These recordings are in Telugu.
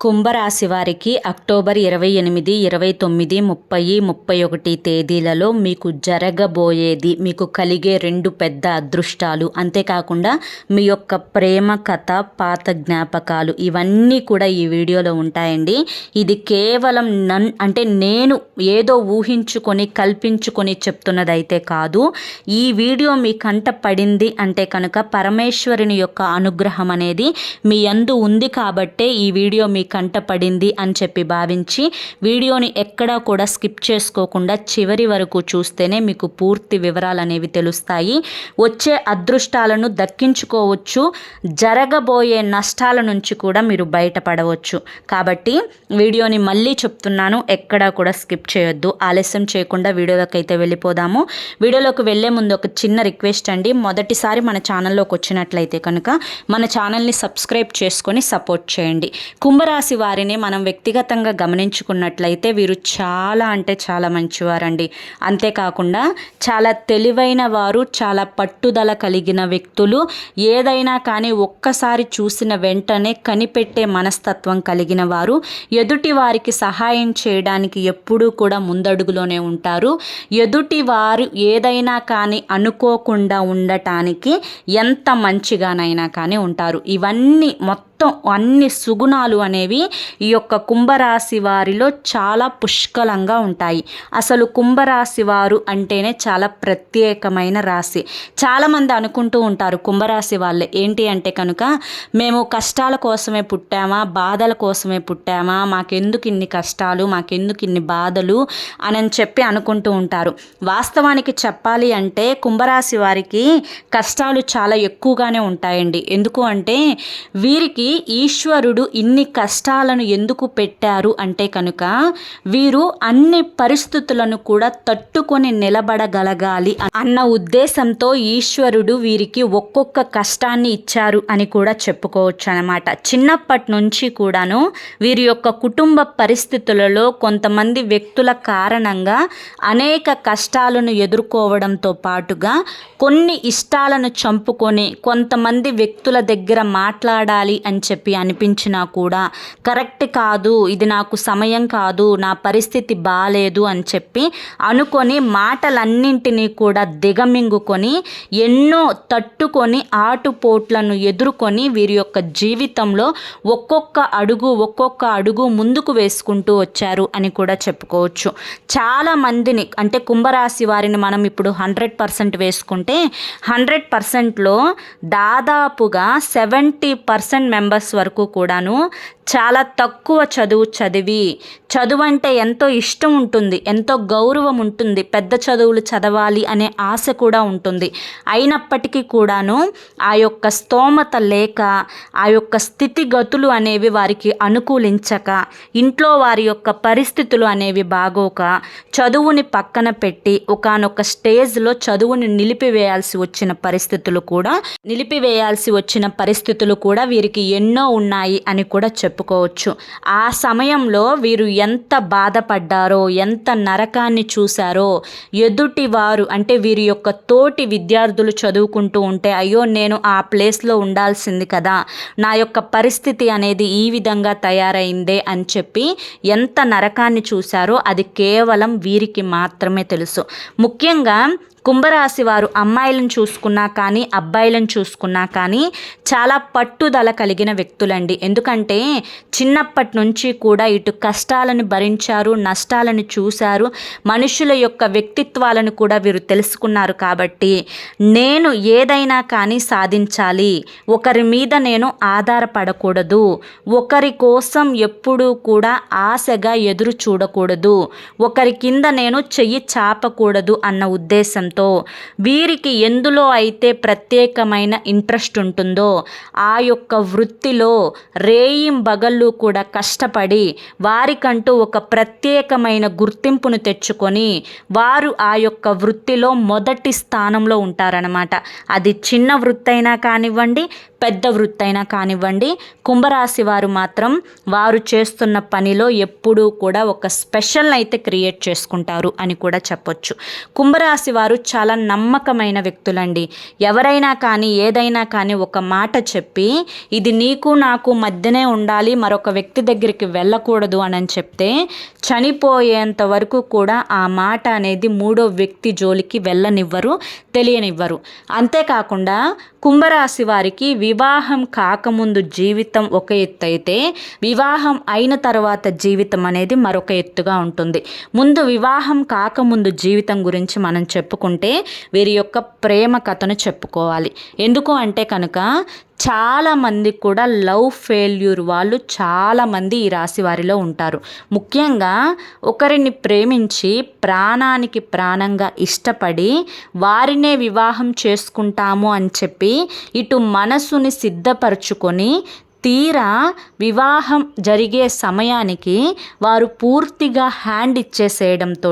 కుంభరాశి వారికి అక్టోబర్ ఇరవై ఎనిమిది ఇరవై తొమ్మిది ముప్పై ముప్పై ఒకటి తేదీలలో మీకు జరగబోయేది మీకు కలిగే రెండు పెద్ద అదృష్టాలు. అంతేకాకుండా మీ యొక్క ప్రేమ కథ పాత జ్ఞాపకాలు ఇవన్నీ కూడా ఈ వీడియోలో ఉంటాయండి. ఇది కేవలం నన్ అంటే నేను ఏదో ఊహించుకొని కల్పించుకొని చెప్తున్నదైతే కాదు. ఈ వీడియో మీ కంట పడింది అంటే కనుక పరమేశ్వరుని యొక్క అనుగ్రహం అనేది మీ అందు ఉంది కాబట్టే ఈ వీడియో మీ కంట పడింది అని చెప్పి భావించి వీడియోని ఎక్కడా కూడా స్కిప్ చేసుకోకుండా చివరి వరకు చూస్తేనే మీకు పూర్తి వివరాలు అనేవి తెలుస్తాయి. వచ్చే అదృష్టాలను దక్కించుకోవచ్చు. జరగబోయే నష్టాల నుంచి కూడా మీరు బయటపడవచ్చు. కాబట్టి వీడియోని మళ్ళీ చెప్తున్నాను ఎక్కడా కూడా స్కిప్ చేయొద్దు. ఆలస్యం చేయకుండా వీడియోలోకి అయితే వెళ్ళిపోదాము. వీడియోలోకి వెళ్ళే ముందు ఒక చిన్న రిక్వెస్ట్ అండి. మొదటిసారి మన ఛానల్లోకి వచ్చినట్లయితే కనుక మన ఛానల్ని సబ్స్క్రైబ్ చేసుకొని సపోర్ట్ చేయండి. రాశి వారిని మనం వ్యక్తిగతంగా గమనించుకున్నట్లయితే వీరు చాలా అంటే చాలా మంచివారండి. అంతేకాకుండా చాలా తెలివైన వారు చాలా పట్టుదల కలిగిన వ్యక్తులు ఏదైనా కానీ ఒక్కసారి చూసిన వెంటనే కనిపెట్టే మనస్తత్వం కలిగిన వారు ఎదుటి వారికి సహాయం చేయడానికి ఎప్పుడూ కూడా ముందడుగులోనే ఉంటారు. ఎదుటి వారు ఏదైనా కానీ అనుకోకుండా ఉండటానికి ఎంత మంచిగానైనా కానీ ఉంటారు. ఇవన్నీ మొత్తం మొత్తం అన్ని సుగుణాలు అనేవి ఈ యొక్క కుంభరాశి వారిలో చాలా పుష్కలంగా ఉంటాయి. అసలు కుంభరాశి వారు అంటేనే చాలా ప్రత్యేకమైన రాశి. చాలామంది అనుకుంటూ ఉంటారు కుంభరాశి వాళ్ళే. ఏంటి అంటే కనుక మేము కష్టాల కోసమే పుట్టామా? బాధల కోసమే పుట్టామా? మాకెందుకు ఇన్ని కష్టాలు? మాకెందుకు ఇన్ని బాధలు? అని చెప్పి అనుకుంటూ ఉంటారు. వాస్తవానికి చెప్పాలి అంటే కుంభరాశి వారికి కష్టాలు చాలా ఎక్కువగానే ఉంటాయండి. ఎందుకు అంటే వీరికి ఈశ్వరుడు ఇన్ని కష్టాలను ఎందుకు పెట్టారు అంటే కనుక వీరు అన్ని పరిస్థితులను కూడా తట్టుకొని నిలబడగలగాలి అన్న ఉద్దేశంతో ఈశ్వరుడు వీరికి ఒక్కొక్క కష్టాన్ని ఇచ్చారు అని కూడా చెప్పుకోవచ్చు అనమాట చిన్నప్పటి నుంచి కూడాను వీరి యొక్క కుటుంబ పరిస్థితులలో కొంతమంది వ్యక్తుల కారణంగా అనేక కష్టాలను ఎదుర్కోవడంతో పాటుగా కొన్ని ఇష్టాలను చంపుకొని కొంతమంది వ్యక్తుల దగ్గర మాట్లాడాలి అని అని చెప్పి అనిపించినా కూడా కరెక్ట్ కాదు ఇది నాకు సమయం కాదు నా పరిస్థితి బాగాలేదు అని చెప్పి అనుకొని మాటలన్నింటినీ కూడా దిగమింగుకొని ఎన్నో తట్టుకొని ఆటుపోట్లను ఎదుర్కొని వీరి యొక్క జీవితంలో ఒక్కొక్క అడుగు ఒక్కొక్క అడుగు ముందుకు వేసుకుంటూ వచ్చారు అని కూడా చెప్పుకోవచ్చు. చాలా మందిని అంటే కుంభరాశి వారిని మనం ఇప్పుడు హండ్రెడ్ పర్సెంట్ వేసుకుంటే హండ్రెడ్ పర్సెంట్లో దాదాపుగా సెవెంటీ పర్సెంట్ మెంబర్స్ వరకు కూడాను చాలా తక్కువ చదువు చదివి చదువు అంటే ఎంతో ఇష్టం ఉంటుంది ఎంతో గౌరవం ఉంటుంది పెద్ద చదువులు చదవాలి అనే ఆశ కూడా ఉంటుంది. అయినప్పటికీ కూడాను ఆ యొక్క స్తోమత లేక ఆ యొక్క స్థితిగతులు అనేవి వారికి అనుకూలించక ఇంట్లో వారి యొక్క పరిస్థితులు అనేవి బాగోక చదువుని పక్కన పెట్టి ఒకనొక స్టేజ్లో చదువుని నిలిపివేయాల్సి వచ్చిన పరిస్థితులు కూడా నిలిపివేయాల్సి వచ్చిన పరిస్థితులు కూడా వీరికి ఎన్నో ఉన్నాయి అని కూడా చెప్పుకోవచ్చు. ఆ సమయంలో వీరు ఎంత బాధపడ్డారో ఎంత నరకాన్ని చూశారో ఎదుటి వారు అంటే వీరి యొక్క తోటి విద్యార్థులు చదువుకుంటూ ఉంటే అయ్యో నేను ఆ ప్లేస్లో ఉండాల్సింది కదా నా యొక్క పరిస్థితి అనేది ఈ విధంగా తయారైందే అని చెప్పి ఎంత నరకాన్ని చూశారో అది కేవలం వీరికి మాత్రమే తెలుసు. ముఖ్యంగా కుంభరాశి వారు అమ్మాయిలను చూసుకున్నా కానీ అబ్బాయిలను చూసుకున్నా కానీ చాలా పట్టుదల కలిగిన వ్యక్తులండి. ఎందుకంటే చిన్నప్పటి నుంచి కూడా ఇటు కష్టాలను భరించారు నష్టాలను చూశారు. మనుషుల యొక్క వ్యక్తిత్వాలను కూడా వీరు తెలుసుకున్నారు కాబట్టి నేను ఏదైనా కానీ సాధించాలి. ఒకరి మీద నేను ఆధారపడకూడదు. ఒకరి కోసం ఎప్పుడూ కూడా ఆశగా ఎదురు చూడకూడదు. ఒకరి కింద నేను చెయ్యి చాపకూడదు అన్న ఉద్దేశం ఉండటంతో వీరికి ఎందులో అయితే ప్రత్యేకమైన ఇంట్రెస్ట్ ఉంటుందో ఆ యొక్క వృత్తిలో రేయిం బగళ్ళు కూడా కష్టపడి వారికంటూ ఒక ప్రత్యేకమైన గుర్తింపును తెచ్చుకొని వారు ఆ యొక్క వృత్తిలో మొదటి స్థానంలో ఉంటారనమాట అది చిన్న వృత్తి అయినా కానివ్వండి పెద్ద వృత్తైనా కానివ్వండి కుంభరాశి వారు మాత్రం వారు చేస్తున్న పనిలో ఎప్పుడూ కూడా ఒక స్పెషల్ అయితే క్రియేట్ చేసుకుంటారు అని కూడా చెప్పొచ్చు. కుంభరాశి వారు చాలా నమ్మకమైన వ్యక్తులండి. ఎవరైనా కానీ ఏదైనా కానీ ఒక మాట చెప్పి ఇది నీకు నాకు మధ్యనే ఉండాలి మరొక వ్యక్తి దగ్గరికి వెళ్ళకూడదు అని చెప్తే చనిపోయేంత వరకు కూడా ఆ మాట అనేది మూడో వ్యక్తి జోలికి వెళ్ళనివ్వరు తెలియనివ్వరు. అంతేకాకుండా కుంభరాశి వారికి వివాహం కాకముందు జీవితం ఒక ఎత్తు అయితే వివాహం అయిన తర్వాత జీవితం అనేది మరొక ఎత్తుగా ఉంటుంది. ముందు వివాహం కాకముందు జీవితం గురించి మనం చెప్పుకుంటే వీరి యొక్క ప్రేమ కథను చెప్పుకోవాలి. ఎందుకు అంటే కనుక చాలామంది కూడా లవ్ ఫెయిల్యూర్ వాళ్ళు చాలామంది ఈ రాశి వారిలో ఉంటారు. ముఖ్యంగా ఒకరిని ప్రేమించి ప్రాణానికి ప్రాణంగా ఇష్టపడి వారినే వివాహం చేసుకుంటాము అని చెప్పి ఇటు మనసుని సిద్ధపరచుకొని తీరా వివాహం జరిగే సమయానికి వారు పూర్తిగా హ్యాండ్ ఇచ్చేసేయడంతో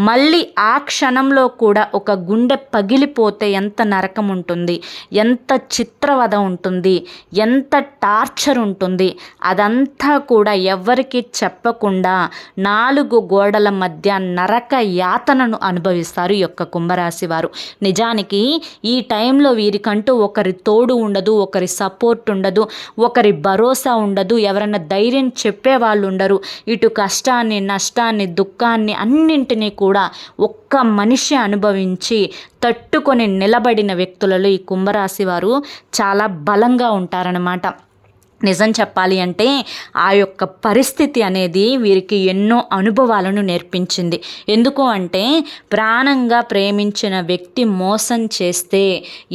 మళ్ళీ ఆ క్షణంలో కూడా ఒక గుండె పగిలిపోతే ఎంత నరకం ఉంటుంది ఎంత చిత్రవద ఉంటుంది ఎంత టార్చర్ ఉంటుంది అదంతా కూడా ఎవరికి చెప్పకుండా నాలుగు గోడల మధ్య నరక యాతనను అనుభవిస్తారు ఈ యొక్క కుంభరాశి వారు. నిజానికి ఈ టైంలో వీరికంటూ ఒకరి తోడు ఉండదు ఒకరి సపోర్ట్ ఉండదు ఒకరి భరోసా ఉండదు ఎవరన్నా ధైర్యం చెప్పే వాళ్ళు ఉండరు. ఇటు కష్టాన్ని నష్టాన్ని దుఃఖాన్ని అన్నింటినీ కూడా ఒక్క మనిషి అనుభవించి తట్టుకొని నిలబడిన వ్యక్తులలో ఈ కుంభరాశి వారు చాలా బలంగా ఉంటారనమాట నిజం చెప్పాలి అంటే ఆ యొక్క పరిస్థితి అనేది వీరికి ఎన్నో అనుభవాలను నేర్పించింది. ఎందుకు అంటే ప్రాణంగా ప్రేమించిన వ్యక్తి మోసం చేస్తే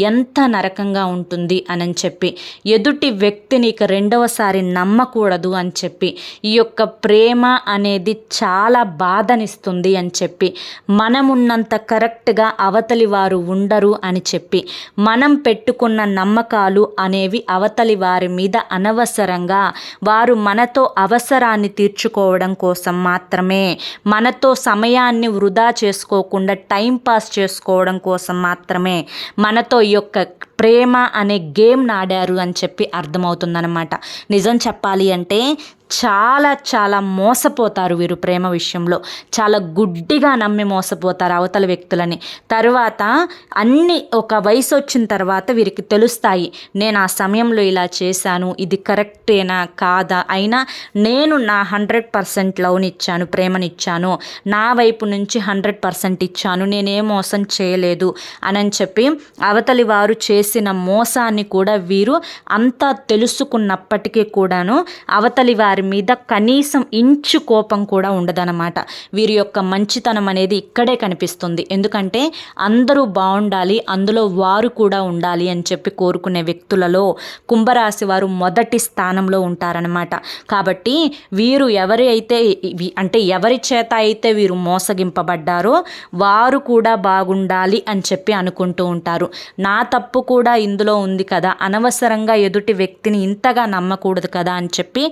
ఎంత నరకంగా ఉంటుంది అని చెప్పి ఎదుటి వ్యక్తిని ఇక రెండవసారి నమ్మకూడదు అని చెప్పి ఈ యొక్క ప్రేమ అనేది చాలా బాధనిస్తుంది అని చెప్పి మనమున్నంత కరెక్ట్గా అవతలి వారు ఉండరు అని చెప్పి మనం పెట్టుకున్న నమ్మకాలు అనేవి అవతలి వారి మీద అన అనవసరంగా వారు మనతో అవసరాన్ని తీర్చుకోవడం కోసం మాత్రమే మనతో సమయాన్ని వృధా చేసుకోకుండా టైం పాస్ చేసుకోవడం కోసం మాత్రమే మనతో ఈ యొక్క ప్రేమ అనే గేమ్ నాడారు అని చెప్పి అర్థమవుతుందన్నమాట. నిజం చెప్పాలి అంటే చాలా చాలా మోసపోతారు వీరు ప్రేమ విషయంలో. చాలా గుడ్డిగా నమ్మి మోసపోతారు అవతల వ్యక్తులని. తర్వాత అన్ని ఒక వయసు వచ్చిన తర్వాత వీరికి తెలుస్తాయి నేను ఆ సమయంలో ఇలా చేశాను ఇది కరెక్టేనా కాదా? అయినా నేను నా హండ్రెడ్ పర్సెంట్ లవ్ని ఇచ్చాను ప్రేమనిచ్చాను నా వైపు నుంచి హండ్రెడ్ పర్సెంట్ ఇచ్చాను నేనే మోసం చేయలేదు అని చెప్పి అవతలి వారు చేసిన మోసాన్ని కూడా వీరు అంతా తెలుసుకున్నప్పటికీ కూడాను అవతలి వారి వారి మీద కనీసం ఇంచు కోపం కూడా ఉండదన్నమాట. వీరి యొక్క మంచితనం అనేది ఇక్కడే కనిపిస్తుంది. ఎందుకంటే అందరూ బాగుండాలి అందులో వారు కూడా ఉండాలి అని చెప్పి కోరుకునే వ్యక్తులలో కుంభరాశి వారు మొదటి స్థానంలో ఉంటారనమాట కాబట్టి వీరు ఎవరి అయితే అంటే ఎవరి చేత అయితే వీరు మోసగింపబడ్డారో వారు కూడా బాగుండాలి అని చెప్పి అనుకుంటూ ఉంటారు. నా తప్పు కూడా ఇందులో ఉంది కదా అనవసరంగా ఎదుటి వ్యక్తిని ఇంతగా నమ్మకూడదు కదా అని చెప్పి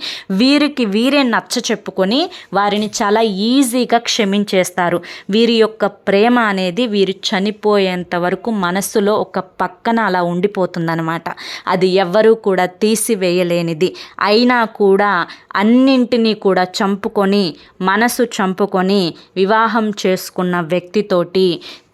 వీరికి వీరే నచ్చ చెప్పుకొని వారిని చాలా ఈజీగా క్షమించేస్తారు. వీరి యొక్క ప్రేమ అనేది వీరు చనిపోయేంత వరకు మనస్సులో ఒక పక్కన అలా ఉండిపోతుందన్నమాట. అది ఎవ్వరూ కూడా తీసివేయలేనిది. అయినా కూడా అన్నింటినీ కూడా చంపుకొని మనసు చంపుకొని వివాహం చేసుకున్న వ్యక్తితోటి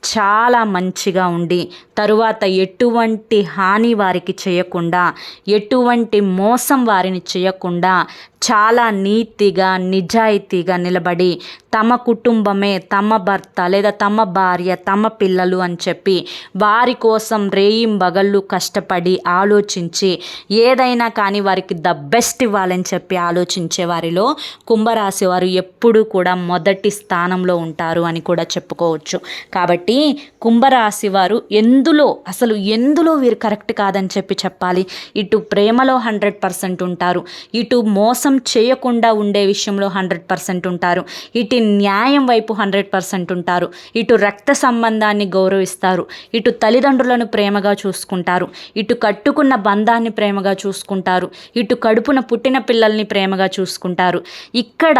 చాలా మంచిగా ఉండి తరువాత ఎటువంటి హాని వారికి చేయకుండా ఎటువంటి మోసం వారిని చేయకుండా చాలా నీతిగా నిజాయితీగా నిలబడి తమ కుటుంబమే తమ భర్త లేదా తమ భార్య తమ పిల్లలు అని చెప్పి వారి కోసం రేయింబగళ్ళు కష్టపడి ఆలోచించి ఏదైనా కానీ వారికి ద బెస్ట్ ఇవ్వాలని చెప్పి ఆలోచించే వారిలో కుంభరాశి వారు ఎప్పుడూ కూడా మొదటి స్థానంలో ఉంటారు అని కూడా చెప్పుకోవచ్చు. కాబట్టి కుంభరాశి వారు ఎందులో అసలు ఎందులో వీరు కరెక్ట్ కాదని చెప్పి చెప్పాలి. ఇటు ప్రేమలో హండ్రెడ్ పర్సెంట్ ఉంటారు. ఇటు మోసం మోసం చేయకుండా ఉండే విషయంలో హండ్రెడ్ పర్సెంట్ ఉంటారు. ఇటు న్యాయం వైపు హండ్రెడ్ పర్సెంట్ ఉంటారు. ఇటు రక్త సంబంధాన్ని గౌరవిస్తారు. ఇటు తల్లిదండ్రులను ప్రేమగా చూసుకుంటారు. ఇటు కట్టుకున్న బంధాన్ని ప్రేమగా చూసుకుంటారు. ఇటు కడుపున పుట్టిన పిల్లల్ని ప్రేమగా చూసుకుంటారు. ఇక్కడ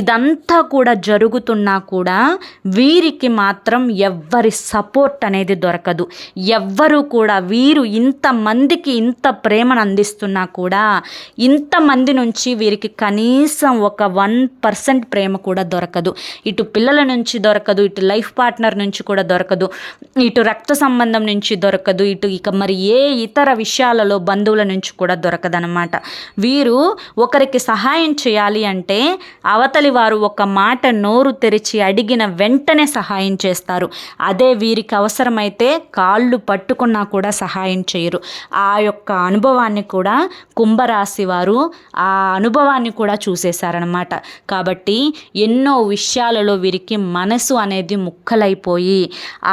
ఇదంతా కూడా జరుగుతున్నా కూడా వీరికి మాత్రం ఎవ్వరి సపోర్ట్ అనేది దొరకదు. ఎవ్వరు కూడా వీరు ఇంతమందికి ఇంత ప్రేమను అందిస్తున్నా కూడా ఇంతమంది నుంచి వీరికి కనీసం ఒక వన్ పర్సెంట్ ప్రేమ కూడా దొరకదు. ఇటు పిల్లల నుంచి దొరకదు ఇటు లైఫ్ పార్ట్నర్ నుంచి కూడా దొరకదు ఇటు రక్త సంబంధం నుంచి దొరకదు ఇటు ఇక మరి ఏ ఇతర విషయాలలో బంధువుల నుంచి కూడా దొరకదనమాట వీరు ఒకరికి సహాయం చేయాలి అంటే అవతలి వారు ఒక మాట నోరు తెరిచి అడిగిన వెంటనే సహాయం చేస్తారు. అదే వీరికి అవసరమైతే కాళ్ళు పట్టుకున్నా కూడా సహాయం చేయరు. ఆ యొక్క అనుభవాన్ని కూడా కుంభరాశి వారు ఆ అనుభవాన్ని కూడా చూసేశారనమాట కాబట్టి ఎన్నో విషయాలలో వీరికి మనసు అనేది ముక్కలైపోయి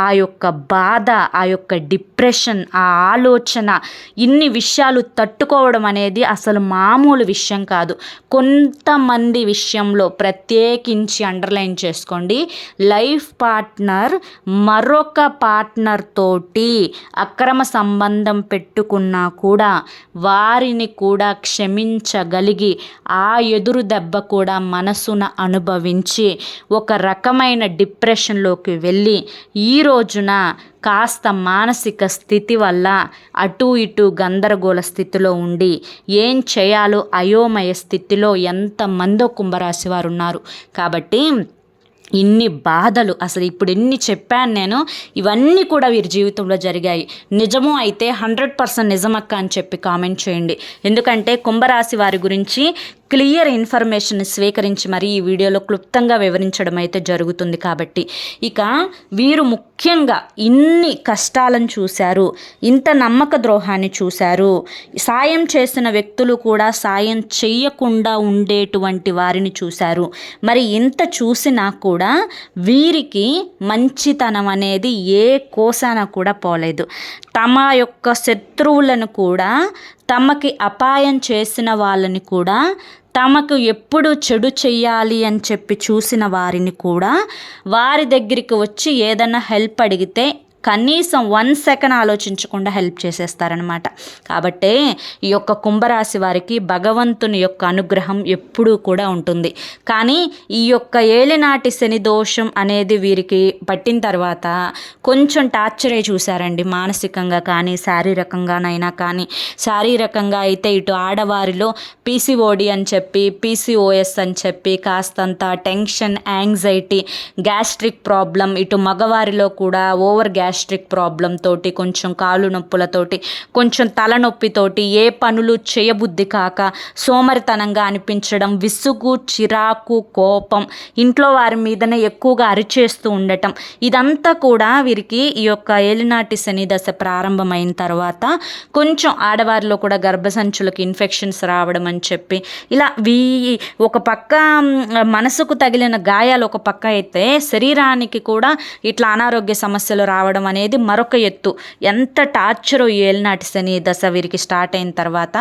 ఆ యొక్క బాధ ఆ యొక్క డిప్రెషన్ ఆ ఆలోచన ఇన్ని విషయాలు తట్టుకోవడం అనేది అసలు మామూలు విషయం కాదు. కొంతమంది విషయంలో ప్రత్యేకించి అండర్లైన్ చేసుకోండి. లైఫ్ పార్ట్నర్ మరొక పార్ట్నర్ తోటి అక్రమ సంబంధం పెట్టుకున్నా కూడా వారిని కూడా క్షమించగలిగి ఆ ఎదురు దెబ్బ కూడా మనసున అనుభవించి ఒక రకమైన డిప్రెషన్లోకి వెళ్ళి ఈ రోజున కాస్త మానసిక స్థితి వల్ల అటు ఇటు గందరగోళ స్థితిలో ఉండి ఏం చేయాలో అయోమయ స్థితిలో ఎంతమందో కుంభరాశి వారు ఉన్నారు. కాబట్టి ఇన్ని బాధలు అసలు ఇప్పుడు ఎన్ని చెప్పాను నేను ఇవన్నీ కూడా వీరి జీవితంలో జరిగాయి. నిజము అయితే హండ్రెడ్ పర్సెంట్ నిజమక్క అని చెప్పి కామెంట్ చేయండి. ఎందుకంటే కుంభరాశి వారి గురించి క్లియర్ ఇన్ఫర్మేషన్ స్వీకరించి మరి ఈ వీడియోలో క్లుప్తంగా వివరించడం అయితే జరుగుతుంది కాబట్టి ఇక వీరు ముఖ్యంగా ఇన్ని కష్టాలను చూశారు ఇంత నమ్మక ద్రోహాన్ని చూశారు సాయం చేసిన వ్యక్తులు కూడా సాయం చేయకుండా ఉండేటువంటి వారిని చూశారు. మరి ఇంత చూసినా కూడా వీరికి మంచితనం అనేది ఏ కోసాన కూడా పోలేదు. తమ యొక్క శత్రువులను కూడా తమకి అపాయం చేసిన వాళ్ళని కూడా తమకు ఎప్పుడు చెడు చెయ్యాలి అని చెప్పి చూసిన వారిని కూడా వారి దగ్గరికి వచ్చి ఏదైనా హెల్ప్ అడిగితే కనీసం వన్ సెకండ్ ఆలోచించకుండా హెల్ప్ చేసేస్తారనమాట కాబట్టే ఈ యొక్క కుంభరాశి వారికి భగవంతుని యొక్క అనుగ్రహం ఎప్పుడూ కూడా ఉంటుంది. కానీ ఈ యొక్క ఏలినాటి శని దోషం అనేది వీరికి పట్టిన తర్వాత కొంచెం టార్చరే చూశారండి. మానసికంగా కానీ శారీరకంగానైనా కానీ. శారీరకంగా అయితే ఇటు ఆడవారిలో పీసీఓడి అని చెప్పి పీసీఓఎస్ అని చెప్పి కాస్తంత టెన్షన్ యాంగ్జైటీ గ్యాస్ట్రిక్ ప్రాబ్లం ఇటు మగవారిలో కూడా ఓవర్ గ్యాస్ గ్యాస్ట్రిక్ ప్రాబ్లం తోటి కొంచెం కాలు నొప్పులతోటి కొంచెం తలనొప్పితోటి ఏ పనులు చేయబుద్ధి కాక సోమరితనంగా అనిపించడం విసుగు చిరాకు కోపం ఇంట్లో వారి మీదనే ఎక్కువగా అరిచేస్తూ ఉండటం. ఇదంతా కూడా వీరికి ఈ యొక్క ఏలినాటి శని దశ ప్రారంభమైన తర్వాత కొంచెం ఆడవారిలో కూడా గర్భసంచులకు ఇన్ఫెక్షన్స్ రావడం అని చెప్పి ఇలా వీ ఒక పక్క మనసుకు తగిలిన గాయాలు ఒక పక్క అయితే శరీరానికి కూడా ఇట్లా అనారోగ్య సమస్యలు రావడం చేయడం అనేది మరొక ఎత్తు. ఎంత టార్చరో ఏలినాటి శని దశ వీరికి స్టార్ట్ అయిన తర్వాత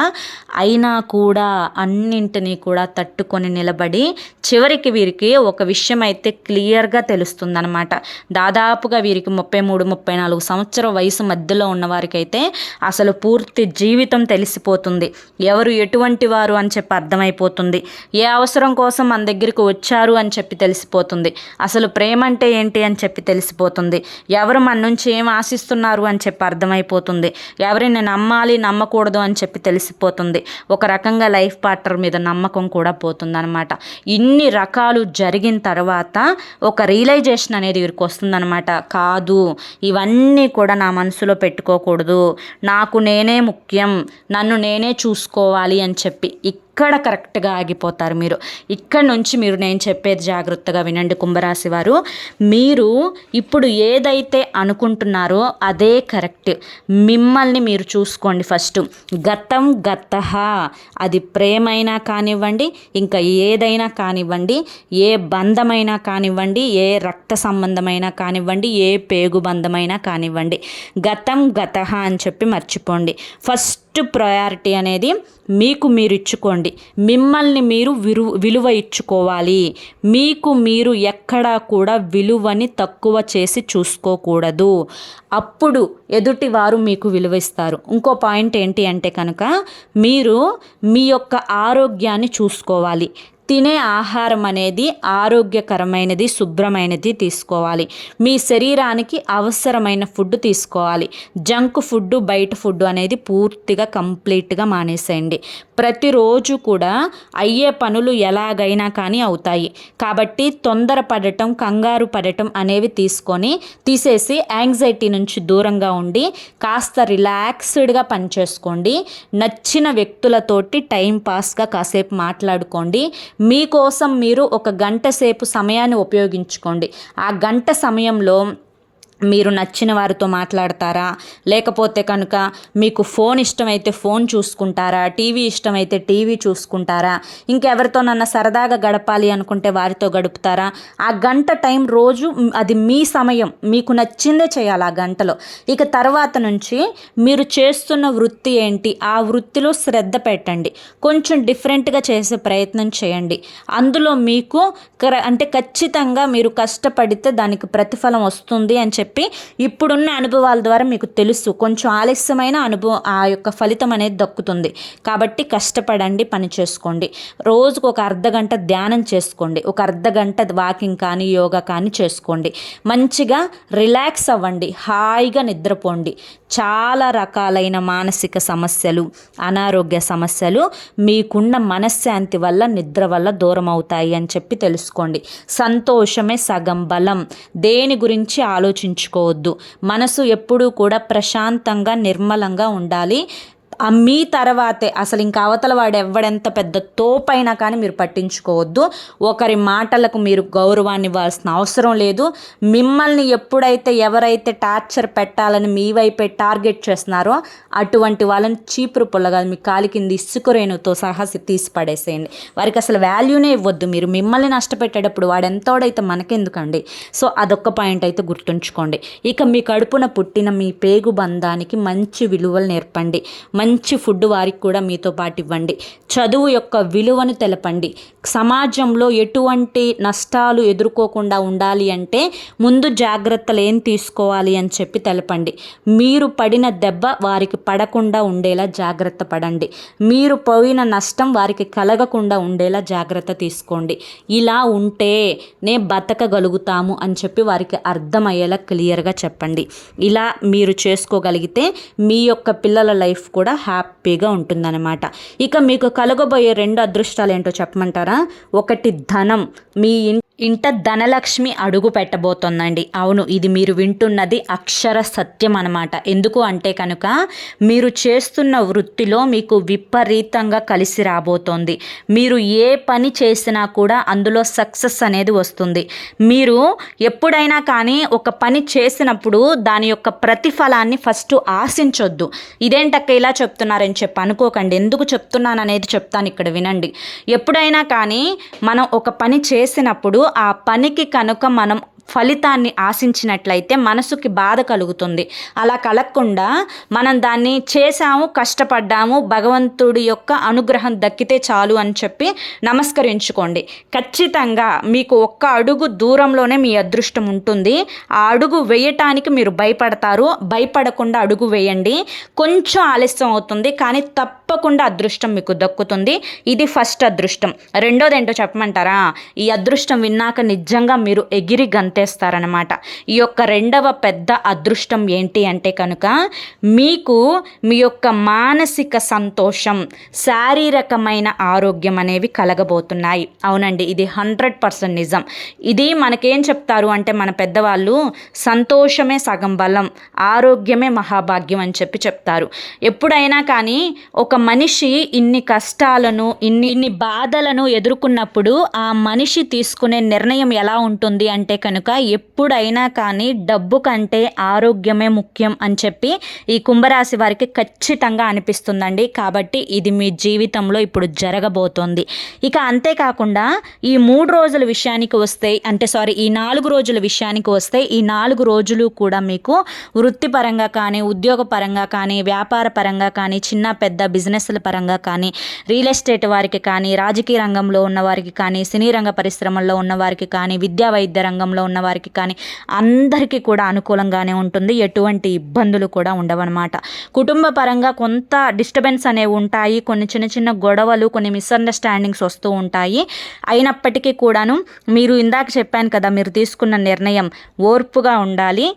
అయినా కూడా అన్నింటినీ కూడా తట్టుకొని నిలబడి చివరికి వీరికి ఒక విషయం అయితే క్లియర్గా తెలుస్తుందనమాట దాదాపుగా వీరికి ముప్పై మూడు ముప్పై నాలుగు సంవత్సర వయసు మధ్యలో ఉన్న వారికైతే అసలు పూర్తి జీవితం తెలిసిపోతుంది. ఎవరు ఎటువంటి వారు అని చెప్పి అర్థమైపోతుంది. ఏ అవసరం కోసం మన దగ్గరికి వచ్చారు అని చెప్పి తెలిసిపోతుంది. అసలు ప్రేమ అంటే ఏంటి అని చెప్పి తెలిసిపోతుంది. ఎవరు మన నుంచి ఏం ఆశిస్తున్నారు అని చెప్పి అర్థమైపోతుంది. ఎవరిని నమ్మాలి నమ్మకూడదు అని చెప్పి తెలిసిపోతుంది. ఒక రకంగా లైఫ్ పార్ట్నర్ మీద నమ్మకం కూడా పోతుంది అనమాట ఇన్ని రకాలు జరిగిన తర్వాత ఒక రియలైజేషన్ అనేది వీరికి వస్తుందనమాట కాదు ఇవన్నీ కూడా నా మనసులో పెట్టుకోకూడదు. నాకు నేనే ముఖ్యం నన్ను నేనే చూసుకోవాలి అని చెప్పి ఇక్కడ కరెక్ట్గా ఆగిపోతారు మీరు? ఇక్కడ నుంచి మీరు నేను చెప్పేది జాగ్రత్తగా వినండి కుంభరాశి వారు. మీరు ఇప్పుడు ఏదైతే అనుకుంటున్నారో అదే కరెక్ట్. మిమ్మల్ని మీరు చూసుకోండి ఫస్ట్. గతం గత. అది ప్రేమైనా కానివ్వండి ఇంకా ఏదైనా కానివ్వండి ఏ బంధమైనా కానివ్వండి ఏ రక్త సంబంధమైనా కానివ్వండి ఏ పేగు బంధమైనా కానివ్వండి. గతం గత అని చెప్పి మర్చిపోండి. ఫస్ట్ ప్రయారిటీ అనేది మీకు మీరు ఇచ్చుకోండి. మిమ్మల్ని మీరు విరు విలువ ఇచ్చుకోవాలి. మీకు మీరు ఎక్కడా కూడా విలువని తక్కువ చేసి చూసుకోకూడదు. అప్పుడు ఎదుటివారు మీకు విలువ ఇస్తారు. ఇంకో పాయింట్ ఏంటి అంటే కనుక మీరు మీ యొక్క ఆరోగ్యాన్ని చూసుకోవాలి. తినే ఆహారం అనేది ఆరోగ్యకరమైనది శుభ్రమైనది తీసుకోవాలి. మీ శరీరానికి అవసరమైన ఫుడ్ తీసుకోవాలి. జంక్ ఫుడ్ బయట ఫుడ్ అనేది పూర్తిగా కంప్లీట్గా మానేసేయండి. ప్రతిరోజు కూడా అయ్యే పనులు ఎలాగైనా కానీ అవుతాయి. కాబట్టి తొందరపడటం కంగారు పడటం అనేవి తీసుకొని తీసేసి యాంగ్జైటీ నుంచి దూరంగా ఉండి కాస్త రిలాక్స్డ్గా పనిచేసుకోండి. నచ్చిన వ్యక్తులతోటి టైం పాస్గా కాసేపు మాట్లాడుకోండి. మీకోసం మీరు ఒక గంట సేపు సమయాన్ని ఉపయోగించుకోండి. ఆ గంట సమయంలో మీరు నచ్చిన వారితో మాట్లాడతారా? లేకపోతే కనుక మీకు ఫోన్ ఇష్టమైతే ఫోన్ చూసుకుంటారా? టీవీ ఇష్టమైతే టీవీ చూసుకుంటారా? ఇంకెవరితోనన్నా సరదాగా గడపాలి అనుకుంటే వారితో గడుపుతారా? ఆ గంట టైం రోజు అది మీ సమయం. మీకు నచ్చిందే చేయాలి ఆ గంటలో. ఇక తర్వాత నుంచి మీరు చేస్తున్న వృత్తి ఏంటి? ఆ వృత్తిలో శ్రద్ధ పెట్టండి. కొంచెం డిఫరెంట్గా చేసే ప్రయత్నం చేయండి. అందులో మీకు అంటే ఖచ్చితంగా మీరు కష్టపడితే దానికి ప్రతిఫలం వస్తుంది అని చెప్పి చెప్పి ఇప్పుడున్న అనుభవాల ద్వారా మీకు తెలుసు. కొంచెం ఆలస్యమైన అనుభవం ఆ యొక్క ఫలితం అనేది దక్కుతుంది. కాబట్టి కష్టపడండి పని చేసుకోండి. రోజుకు ఒక అర్ధ గంట ధ్యానం చేసుకోండి. ఒక అర్ధ గంట వాకింగ్ కానీ యోగా కానీ చేసుకోండి. మంచిగా రిలాక్స్ అవ్వండి. హాయిగా నిద్రపోండి. చాలా రకాలైన మానసిక సమస్యలు అనారోగ్య సమస్యలు మీకున్న మనశ్శాంతి వల్ల నిద్ర వల్ల దూరం అవుతాయి అని చెప్పి తెలుసుకోండి. సంతోషమే సగం బలం. దేని గురించి ఆలోచించుకోవద్దు. మనసు ఎప్పుడూ కూడా ప్రశాంతంగా నిర్మలంగా ఉండాలి. మీ తర్వాతే అసలు ఇంకా అవతల వాడు ఎవడెంత పెద్ద తోపైనా కానీ మీరు పట్టించుకోవద్దు. ఒకరి మాటలకు మీరు గౌరవాన్ని ఇవ్వాల్సిన అవసరం లేదు. మిమ్మల్ని ఎప్పుడైతే ఎవరైతే టార్చర్ పెట్టాలని మీ వైపే టార్గెట్ చేస్తున్నారో అటువంటి వాళ్ళని చీపురు పుల్లగా మీ కాలి కింద ఇసుకురేణుతో సహా తీసి పడేసేయండి. వారికి అసలు వాల్యూనే ఇవ్వద్దు మీరు. మిమ్మల్ని నష్టపెట్టేటప్పుడు వాడు ఎంతోడైతే మనకెందుకండి? సో అదొక్క పాయింట్ అయితే గుర్తుంచుకోండి. ఇక మీ కడుపున పుట్టిన మీ పేగు బంధానికి మంచి విలువలు నేర్పండి. మంచి మంచి ఫుడ్ వారికి కూడా మీతో పాటు ఇవ్వండి. చదువు యొక్క విలువను తెలపండి. సమాజంలో ఎటువంటి నష్టాలు ఎదుర్కోకుండా ఉండాలి అంటే ముందు జాగ్రత్తలు ఏం తీసుకోవాలి అని చెప్పి తెలపండి. మీరు పడిన దెబ్బ వారికి పడకుండా ఉండేలా జాగ్రత్త పడండి. మీరు పోయిన నష్టం వారికి కలగకుండా ఉండేలా జాగ్రత్త తీసుకోండి. ఇలా ఉంటే నే బతకగలుగుతాము అని చెప్పి వారికి అర్థమయ్యేలా క్లియర్గా చెప్పండి. ఇలా మీరు చేసుకోగలిగితే మీ యొక్క పిల్లల లైఫ్ కూడా హ్యాపీగా ఉంటుందన్నమాట. ఇక మీకు కలగబోయే రెండు అదృష్టాలు ఏంటో చెప్పమంటారా? ఒకటి ధనం. మీ ఇంట ధనలక్ష్మి అడుగు పెట్టబోతోందండి. అవును ఇది మీరు వింటున్నది అక్షర సత్యం అనమాట ఎందుకు అంటే కనుక మీరు చేస్తున్న వృత్తిలో మీకు విపరీతంగా కలిసి రాబోతోంది. మీరు ఏ పని చేసినా కూడా అందులో సక్సెస్ అనేది వస్తుంది. మీరు ఎప్పుడైనా కానీ ఒక పని చేసినప్పుడు దాని యొక్క ప్రతిఫలాన్ని ఫస్ట్ ఆశించొద్దు. ఇదేంటక్క ఇలా చెప్తున్నారని చెప్పి అనుకోకండి. ఎందుకు చెప్తున్నాను అనేది చెప్తాను ఇక్కడ వినండి. ఎప్పుడైనా కానీ మనం ఒక పని చేసినప్పుడు ఆ పనికి కనుక మనం ఫలితాన్ని ఆశించినట్లయితే మనసుకి బాధ కలుగుతుంది. అలా కలగకుండా మనం దాన్ని చేశాము కష్టపడ్డాము భగవంతుడి యొక్క అనుగ్రహం దక్కితే చాలు అని చెప్పి నమస్కరించుకోండి. ఖచ్చితంగా మీకు ఒక్క అడుగు దూరంలోనే మీ అదృష్టం ఉంటుంది. ఆ అడుగు వేయటానికి మీరు భయపడతారు. భయపడకుండా అడుగు వేయండి. కొంచెం ఆలస్యం అవుతుంది కానీ తప్పకుండా అదృష్టం మీకు దక్కుతుంది. ఇది ఫస్ట్ అదృష్టం. రెండోది ఏంటో చెప్పమంటారా? ఈ అదృష్టం విన్నాక నిజంగా మీరు ఎగిరి గంత అంటేస్తారనమాట ఈ యొక్క రెండవ పెద్ద అదృష్టం ఏంటి అంటే కనుక మీకు మీ యొక్క మానసిక సంతోషం శారీరకమైన ఆరోగ్యం అనేవి కలగబోతున్నాయి. అవునండి ఇది హండ్రెడ్ పర్సెంట్ నిజం. ఇది మనకేం చెప్తారు అంటే మన పెద్దవాళ్ళు సంతోషమే సగం బలం ఆరోగ్యమే మహాభాగ్యం అని చెప్పి చెప్తారు. ఎప్పుడైనా కానీ ఒక మనిషి ఇన్ని కష్టాలను ఇన్ని ఇన్ని బాధలను ఎదుర్కొన్నప్పుడు ఆ మనిషి తీసుకునే నిర్ణయం ఎలా ఉంటుంది అంటే కనుక కనుక ఎప్పుడైనా కానీ డబ్బు కంటే ఆరోగ్యమే ముఖ్యం అని చెప్పి ఈ కుంభరాశి వారికి ఖచ్చితంగా అనిపిస్తుందండి. కాబట్టి ఇది మీ జీవితంలో ఇప్పుడు జరగబోతోంది. ఇక అంతేకాకుండా ఈ మూడు రోజుల విషయానికి వస్తే అంటే సారీ ఈ నాలుగు రోజుల విషయానికి వస్తే ఈ నాలుగు రోజులు కూడా మీకు వృత్తిపరంగా కానీ ఉద్యోగపరంగా కానీ వ్యాపార పరంగా కానీ చిన్న పెద్ద బిజినెస్ల పరంగా కానీ రియల్ ఎస్టేట్ వారికి కానీ రాజకీయ రంగంలో ఉన్న వారికి కానీ సినీ రంగ పరిశ్రమల్లో ఉన్న వారికి కానీ విద్యా వైద్య రంగంలో ఉన్న వారికి కానీ అందరికీ కూడా అనుకూలంగానే ఉంటుంది. ఎటువంటి ఇబ్బందులు కూడా ఉండవన్నమాట. కుటుంబ పరంగా కొంత డిస్టర్బెన్స్ అనేవి ఉంటాయి. కొన్ని చిన్న చిన్న గొడవలు కొన్ని మిస్అండర్స్టాండింగ్స్ వస్తూ ఉంటాయి. అయినప్పటికీ కూడాను మీరు ఇందాక చెప్పాను కదా మీరు తీసుకున్న నిర్ణయం ఓర్పుగా ఉండాలి.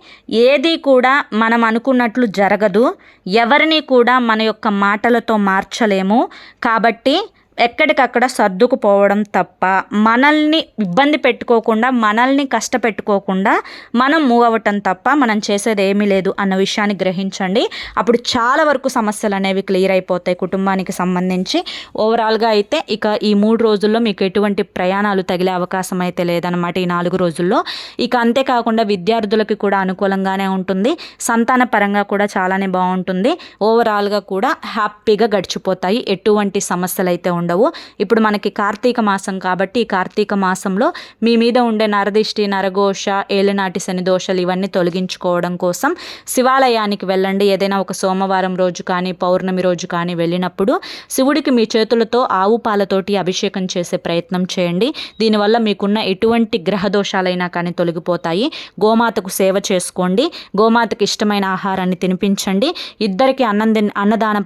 ఏది కూడా మనం అనుకున్నట్లు జరగదు. ఎవరిని కూడా మన యొక్క మాటలతో మార్చలేము. కాబట్టి ఎక్కడికక్కడ సర్దుకుపోవడం తప్ప మనల్ని ఇబ్బంది పెట్టుకోకుండా మనల్ని కష్టపెట్టుకోకుండా మనం మూవ్ అవ్వటం తప్ప మనం చేసేది ఏమీ లేదు అన్న విషయాన్ని గ్రహించండి. అప్పుడు చాలా వరకు సమస్యలు అనేవి క్లియర్ అయిపోతాయి కుటుంబానికి సంబంధించి. ఓవరాల్గా అయితే ఇక ఈ మూడు రోజుల్లో మీకు ఎటువంటి ప్రయాణాలు తగిలే అవకాశం అయితే లేదనమాట ఈ నాలుగు రోజుల్లో. ఇక అంతేకాకుండా విద్యార్థులకి కూడా అనుకూలంగానే ఉంటుంది. సంతాన పరంగా కూడా చాలానే బాగుంటుంది. ఓవరాల్గా కూడా హ్యాపీగా గడిచిపోతాయి. ఎటువంటి సమస్యలు అయితే ఉండవు. ఇప్పుడు మనకి కార్తీక మాసం కాబట్టి ఈ కార్తీక మాసంలో మీ మీద ఉండే నరదిష్టి నరఘోష ఏలినాటి శని దోషాలు ఇవన్నీ తొలగించుకోవడం కోసం శివాలయానికి వెళ్ళండి. ఏదైనా ఒక సోమవారం రోజు కానీ పౌర్ణమి రోజు కానీ వెళ్ళినప్పుడు శివుడికి మీ చేతులతో ఆవు పాలతోటి అభిషేకం చేసే ప్రయత్నం చేయండి. దీనివల్ల మీకున్న ఎటువంటి గ్రహ దోషాలైనా కానీ తొలగిపోతాయి. గోమాతకు సేవ చేసుకోండి. గోమాతకు ఇష్టమైన ఆహారాన్ని తినిపించండి. ఇద్దరికి అన్నం అన్నదానం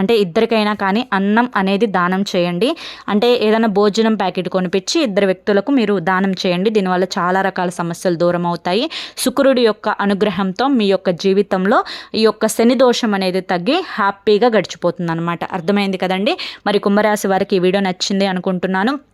అంటే ఇద్దరికైనా కానీ అన్నం అనేది దానం చేయండి. అంటే ఏదైనా భోజనం ప్యాకెట్ కొనిపించి ఇద్దరు వ్యక్తులకు మీరు దానం చేయండి. దీనివల్ల చాలా రకాల సమస్యలు దూరం అవుతాయి. శుక్రుడి యొక్క అనుగ్రహంతో మీ యొక్క జీవితంలో ఈ యొక్క శని దోషం అనేది తగ్గి హ్యాపీగా గడిచిపోతుంది అనమాట అర్థమైంది కదండి? మరి కుంభరాశి వారికి ఈ వీడియో నచ్చింది అనుకుంటున్నాను.